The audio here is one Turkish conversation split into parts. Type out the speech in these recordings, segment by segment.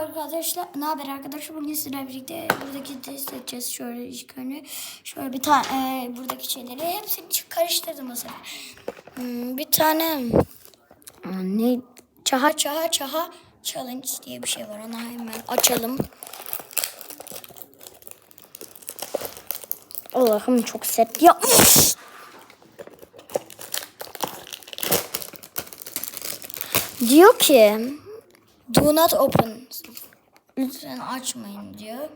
arkadaşlar. Ne haber arkadaşlar? Bugün sizlerle birlikte buradaki test edeceğiz. Şöyle ilk şöyle bir tane e, buradaki şeyleri hepsini karıştırdım sefer. Hmm, bir tane hmm, ne çaha çaha çaha challenge diye bir şey var. Onu hemen açalım. Allah'ım çok sert yapmış. Diyor ki Do not open. Lütfen açmayın diyor.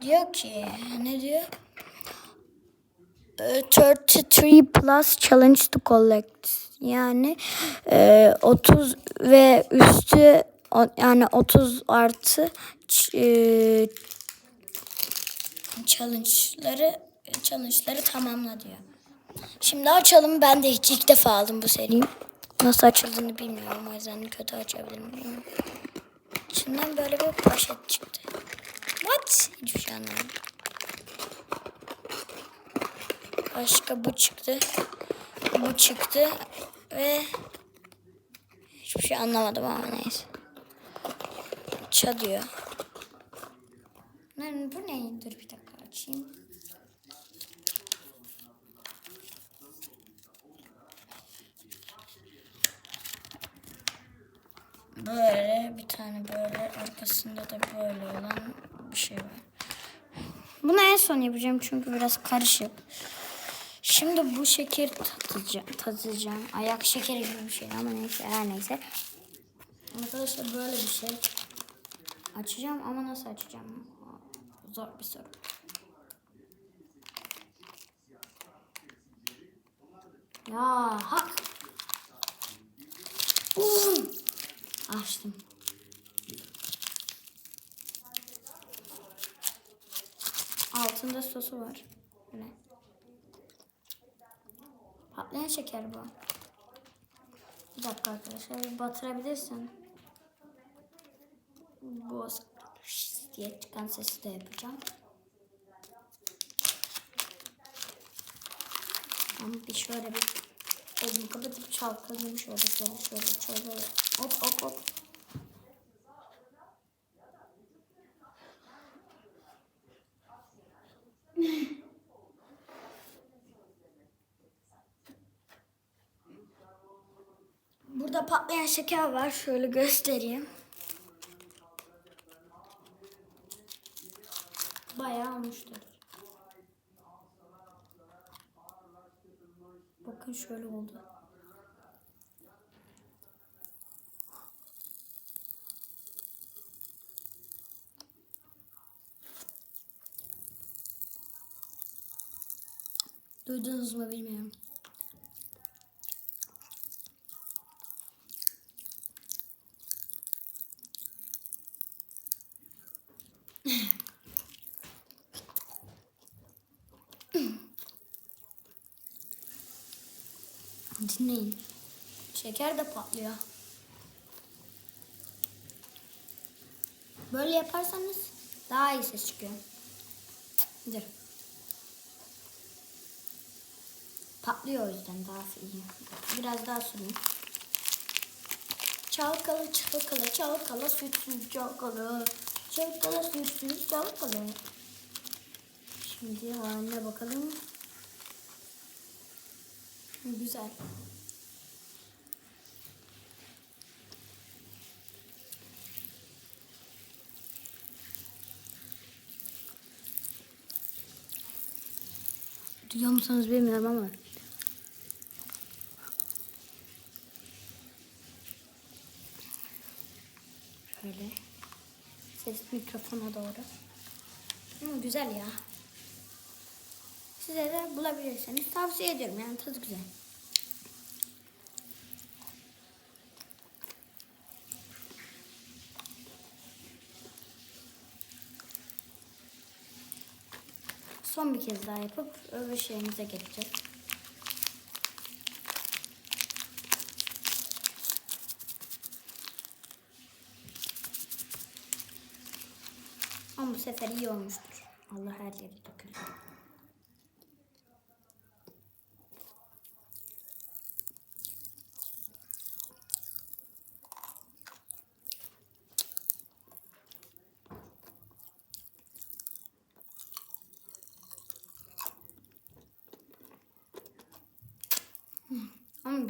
Diyor ki ne diyor? Ee, 33 plus challenge to collect. Yani e, 30 ve üstü yani 30 artı e, challenge'ları challenge'ları tamamla diyor. Şimdi açalım. Ben de hiç ilk defa aldım bu seriyi. Nasıl açıldığını bilmiyorum. O yüzden kötü açabilirim. Bilmiyorum. İçinden böyle bir poşet çıktı. What? Hiçbir şey anlamadım. Başka bu çıktı. Bu çıktı. Ve hiçbir şey anlamadım ama neyse. Ça diyor. Lan bu ne? Dur bir dakika açayım. Böyle bir tane böyle arkasında da böyle olan bir şey var. Bunu en son yapacağım çünkü biraz karışık. Şimdi bu şeker tatacağım. tatacağım. Ayak şekeri gibi bir şey ama neyse her neyse. Arkadaşlar böyle bir şey. Açacağım ama nasıl açacağım? Zor bir soru. Ya hak. Açtım. Altında sosu var. Böyle. Patlayan şeker bu. Bir dakika arkadaşlar bir batırabilirsin. Bu diye çıkan sesi de yapacağım. Ama bir şöyle bir elimi kapatıp çalkalayayım şöyle şöyle şöyle şöyle hop hop hop. Burada patlayan şeker var. Şöyle göstereyim. Bayağı olmuştur. Bakın şöyle oldu. Duydunuz mu bilmiyorum. Dinleyin. Şeker de patlıyor. Böyle yaparsanız daha iyi ses çıkıyor. Dur. Patlıyor o yüzden daha iyi. Biraz daha süreyim. Çalkala çalkala çalkala sütsüz çalkala. Çalkala sütsüz çalkala. Şimdi haline bakalım. Güzel. Duyuyor musunuz bilmiyorum ama. Şöyle. Ses mikrofona doğru. Ama güzel ya. Size de bulabilirseniz tavsiye ediyorum yani tadı güzel. Son bir kez daha yapıp öbür şeyimize geçeceğiz. Ama bu sefer iyi olmuştur. Allah her yeri dökülür.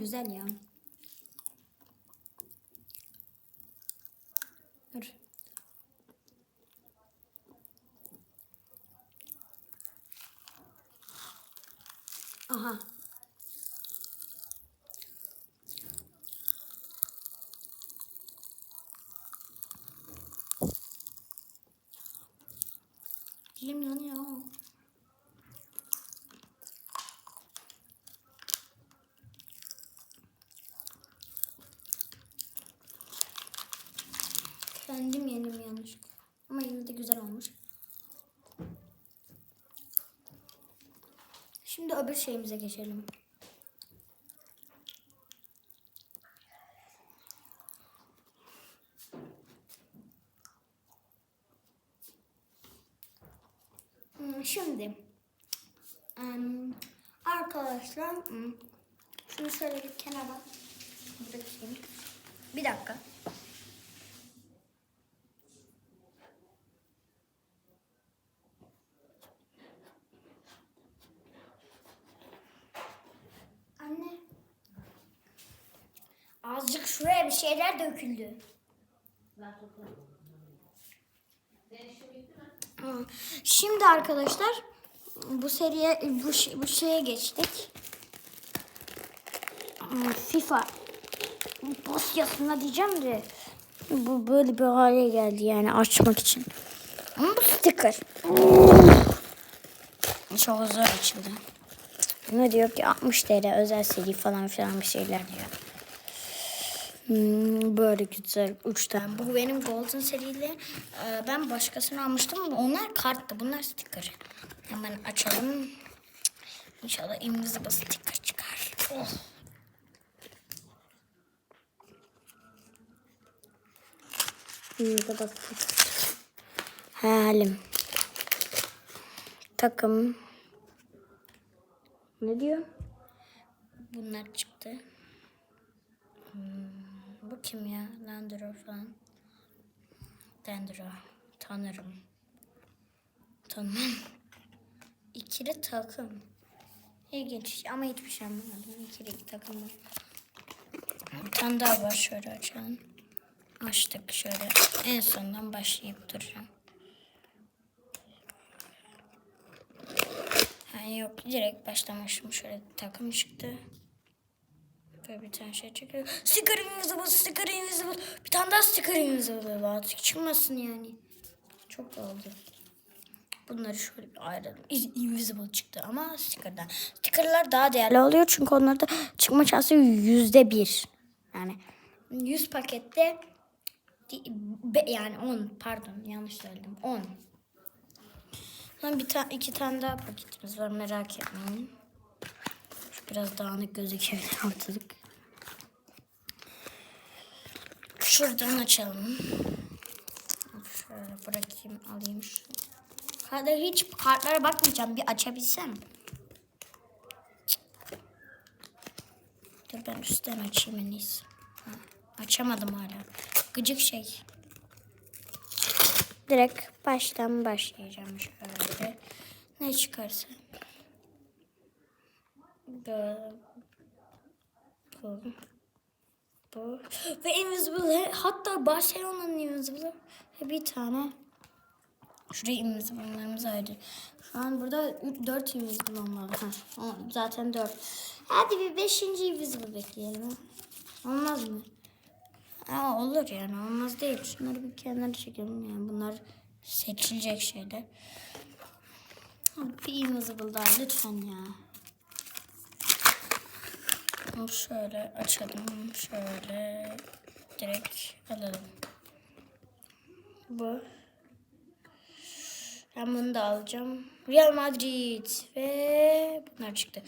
Güzel ya. Dur. Aha. Dilim yanıyor. Kendim yedim yanlış. Ama yine de güzel olmuş. Şimdi öbür şeyimize geçelim. Hmm, Şimdi arkadaşlar hmm, şunu şöyle bir kenara bırakayım. Bir dakika. Anne. Azıcık şuraya bir şeyler döküldü. Şimdi arkadaşlar bu seriye bu, bu şeye geçtik. Hı, FIFA dosyasına diyeceğim de bu böyle bir hale geldi yani açmak için. Ama bu sticker. Çok zor açıldı. Ne diyor ki 60 TL özel seri falan filan bir şeyler diyor. Hmm, böyle güzel üç tane. Bu benim Golden seriyle e, ben başkasını almıştım. Onlar karttı. Bunlar sticker. Hemen açalım. İnşallah invisible sticker çıkar. Oh. Invisible sticker. Hayalim. Takım. Ne diyor? Bunlar çıktı. Hmm, bu kim ya? Landro falan. Dendro. Tanırım. Tamam. İkili takım. İlginç ama hiçbir şey anlamadım. İkili takım var. Bir tane daha var şöyle açalım. Açtık şöyle. En sondan başlayıp duracağım. Ha, yok direkt başlamışım. Şöyle takım çıktı. Böyle bir tane şey çıkıyor. Sticker invisible, sticker invisible. Bir tane daha sticker invisible. Artık çıkmasın yani. Çok oldu. Bunları şöyle bir ayıralım. Invisible çıktı ama sticker'dan. Sticker'lar daha değerli oluyor çünkü onlarda çıkma şansı yüzde bir. Yani 100 pakette yani 10 pardon yanlış söyledim 10. Lan bir tane iki tane daha paketimiz var merak etmeyin. Biraz dağınık gözüküyor ortalık. Şuradan açalım. Şöyle bırakayım alayım şu. Hadi hiç kartlara bakmayacağım bir açabilsem. Dur ben üstten açayım en iyisi. Açamadım hala. Gıcık şey. Direkt baştan başlayacağım şöyle. Ne çıkarsa. Bu. Bu. Ve Invisible. Hatta Barcelona'nın Invisible. Bir tane. Şuraya Invisible'larımız ayrı. Şu an burada 4 Invisible olmalı. Ha, zaten 4. Hadi bir 5. Invisible bekleyelim. Olmaz mı? Aa, olur yani olmaz değil. Şunları bir kenara çekelim yani bunlar seçilecek şeyler. Bir invisible daha lütfen ya. Bunu şöyle açalım. Şöyle direkt alalım. Bu. Ben bunu da alacağım. Real Madrid ve bunlar çıktı.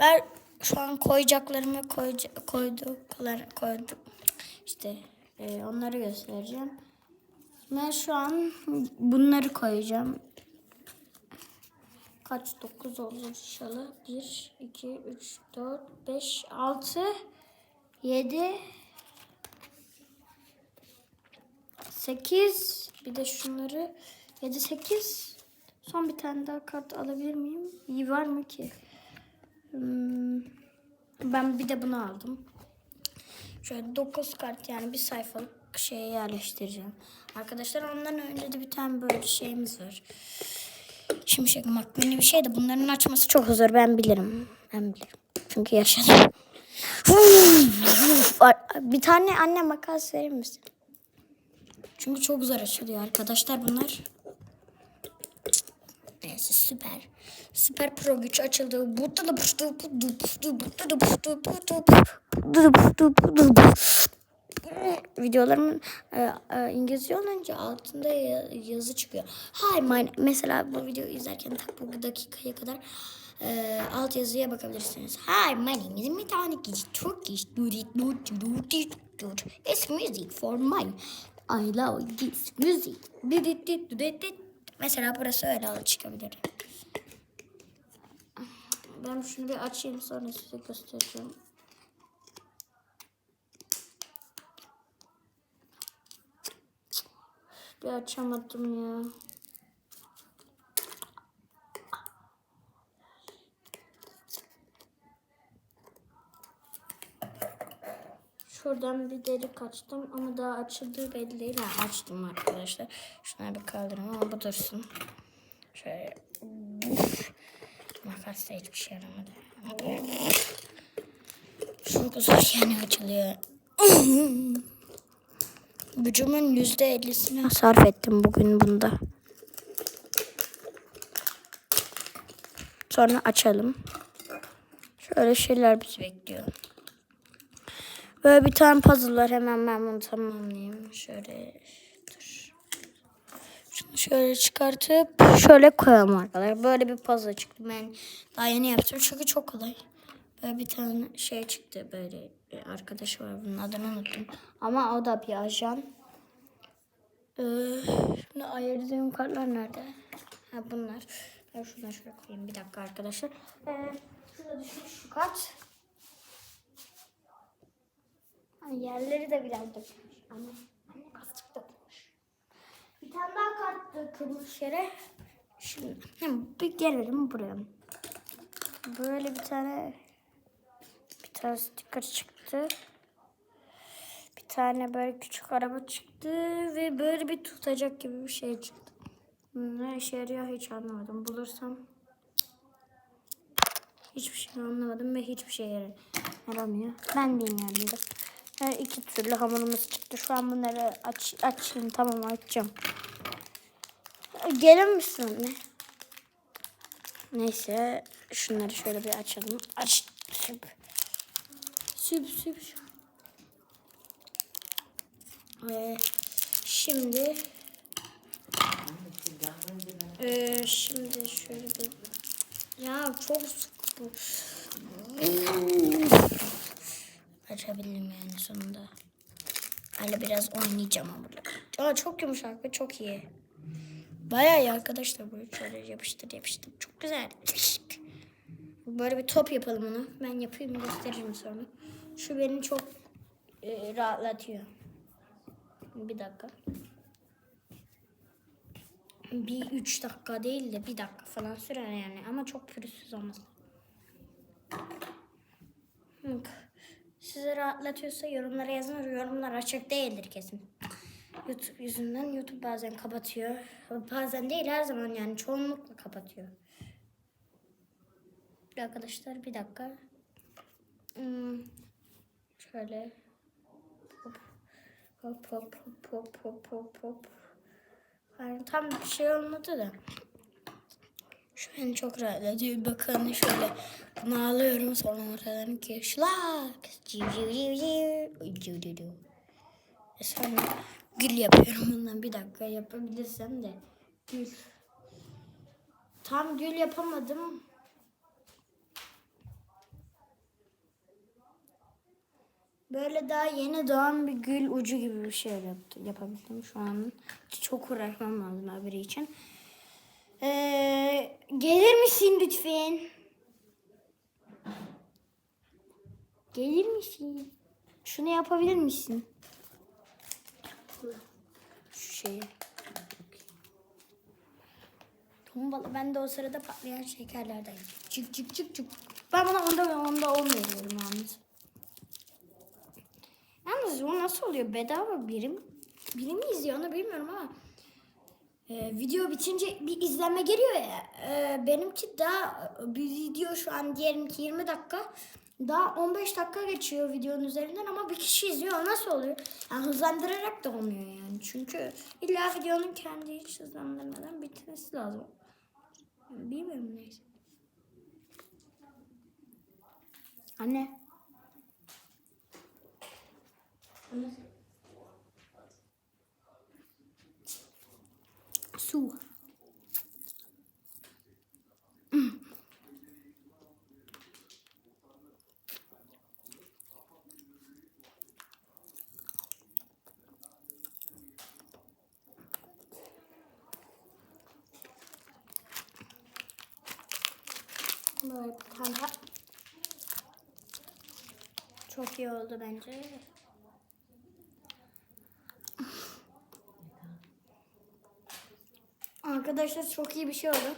Ben şu an koyacaklarımı koyca, koyduklar koydum. İşte e, onları göstereceğim. Ben şu an bunları koyacağım. Kaç? 9 oldu inşallah. 1, 2, 3, 4, 5, 6, 7, 8. Bir de şunları 7, 8. Son bir tane daha kart alabilir miyim? İyi var mı ki? Hmm, Ben bir de bunu aldım. Şöyle 9 kart yani bir sayfalık şeye yerleştireceğim. Arkadaşlar ondan önce de bir tane böyle şeyimiz var. Şimşek makbuni bir şey de bunların açması çok zor ben bilirim. Ben bilirim. Çünkü yaşadım. bir tane anne makas verir misin? Çünkü çok zor açılıyor arkadaşlar bunlar. Neyse süper. Süper Pro güç açıldı. Videolarımın e, e, İngilizce olunca altında ya- yazı çıkıyor. Hi my mesela bu videoyu izlerken tak bu dakikaya kadar e, alt yazıya bakabilirsiniz. Hi my name is Metanik. It's Turkish. It's music for mine. I love this music. Mesela burası öyle çıkabilir. Ben şunu bir açayım sonra size göstereceğim. Bir açamadım ya. Şuradan bir delik açtım ama daha açıldığı belli değil. Ha, açtım arkadaşlar. Şuna bir kaldırayım ama bu dursun. Şöyle. Makas da hiçbir şey yaramadı. Çok zor yani açılıyor. Gücümün yüzde ellisini sarf ettim bugün bunda. Sonra açalım. Şöyle şeyler bizi bekliyor. Böyle bir tane puzzle var. Hemen ben bunu tamamlayayım. Şöyle dur. Şunu şöyle çıkartıp şöyle koyalım arkadaşlar. Böyle bir puzzle çıktı. Ben daha yeni yaptım çünkü çok kolay. Böyle bir tane şey çıktı böyle arkadaşı var bunun adını unuttum. Ama o da bir ajan. Ee, şimdi ayırdığım kartlar nerede? Ha bunlar. Ben şuradan şöyle koyayım bir dakika arkadaşlar. Ee, şurada düşmüş şu kart. Ha, yerleri de biraz dökülmüş. Anne, anne azıcık dökülmüş. Bir tane daha kart dökülmüş yere. Şimdi bir gelelim buraya. Böyle bir tane bir tane sticker çıktı. Bir tane böyle küçük araba çıktı ve böyle bir tutacak gibi bir şey çıktı. Ne işe yarıyor hiç anlamadım. Bulursam hiçbir şey anlamadım ve hiçbir şey yaramıyor. Ben bilmiyorum. Her iki türlü hamurumuz çıktı. Şu an bunları aç, açayım. Tamam açacağım. Gelir misin anne? Neyse şunları şöyle bir açalım. Aç. Süp. Süp süp. Ee, şimdi ee, şimdi şöyle bir ya çok sık bu. Açabildim yani sonunda. Hala biraz oynayacağım ama. Aa, çok yumuşak ve çok iyi. Bayağı iyi arkadaşlar böyle şöyle yapıştır yapıştır. Çok güzel. Böyle bir top yapalım onu. Ben yapayım gösteririm sonra. Şu beni çok e, rahatlatıyor. Bir dakika. Bir üç dakika değil de bir dakika falan sürer yani. Ama çok pürüzsüz olmasın. Hı. Sizi rahatlatıyorsa yorumlara yazın. Yorumlar açık değildir kesin. YouTube yüzünden YouTube bazen kapatıyor. Bazen değil her zaman yani çoğunlukla kapatıyor. Arkadaşlar bir dakika. Hmm, şöyle. Hop hop hop hop hop hop hop. Yani tam bir şey olmadı da. Şu an çok rahatlatıyor. Bakın şöyle bunu alıyorum sonra ortadan ki şlak. Civ civ civ civ. Civ civ civ. Sonra gül yapıyorum bundan bir dakika yapabilirsem de. Gül. Tam gül yapamadım. Böyle daha yeni doğan bir gül ucu gibi bir şey yaptı, yapabildim şu an. Çok uğraşmam lazım haberi için. Ee, gelir misin lütfen? Gelir misin? Şunu yapabilir misin? Şu şeyi. Tombala ben de o sırada patlayan şekerlerden. Çık çık çık çık. Ben buna onda onda on veriyorum yalnız. Yalnız o nasıl oluyor? Bedava birim biri mi izliyor onu bilmiyorum ama e, video bitince bir izlenme geliyor ya. E, benimki daha bir video şu an diyelim ki 20 dakika. Daha 15 dakika geçiyor videonun üzerinden ama bir kişi izliyor. O Nasıl oluyor? Yani hızlandırarak da olmuyor yani. Çünkü illa videonun kendi hiç hızlandırmadan bitmesi lazım. Bilmiyorum neyse. Anne. Su. Böyle bir tane. Çok iyi oldu bence. Arkadaşlar çok iyi bir şey oldu.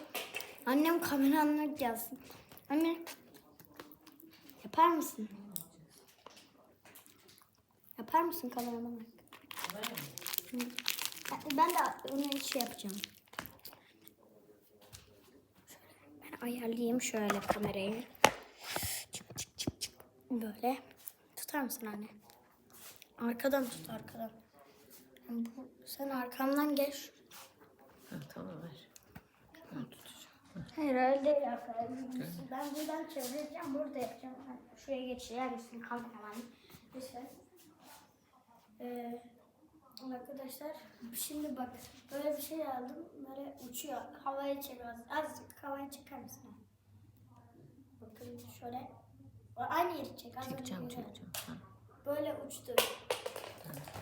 Annem kameranla gelsin. Anne yapar mısın? Yapar mısın kameramanı? Hı. Ben- de onu şey yapacağım. Ben ayarlayayım şöyle kamerayı. Çık çık çık çık. Böyle. Tutar mısın anne? Arkadan tut arkadan. Sen arkamdan gel. Ha, tamam ver. Ben tutacağım. Hayır öyle değil arkadaşlar. Ben buradan çevireceğim, burada yapacağım. Şuraya geçeceğim misin kameraman? Lütfen. Ee, arkadaşlar şimdi bak böyle bir şey aldım. Böyle uçuyor. Havaya çeviriyoruz. Azıcık havaya çeker misin? Bakın şöyle. Aynı yeri çek. az önce Çekeceğim gibi. çekeceğim. Ha. Böyle uçtu.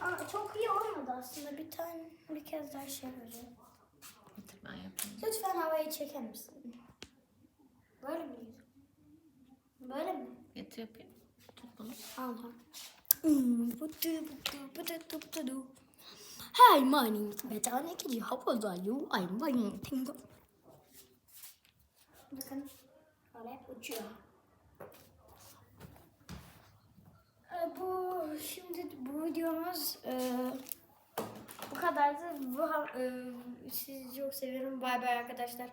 Aa, çok iyi olmadı aslında. Bir tane bir kez daha şey yapacağım. Ben yapayım. Lütfen havayı çeker misin? Böyle mi? Böyle mi? Getir yapayım. Tut bunu. Allah. Hi, my name is Betania Kiji. How old are you? I'm Wayne Tingle. Bakın. Böyle uçuyor. Ee, Bu şimdi bu videomuz e, bu kadardı. Bu e, sizi çok seviyorum. Bay bay arkadaşlar.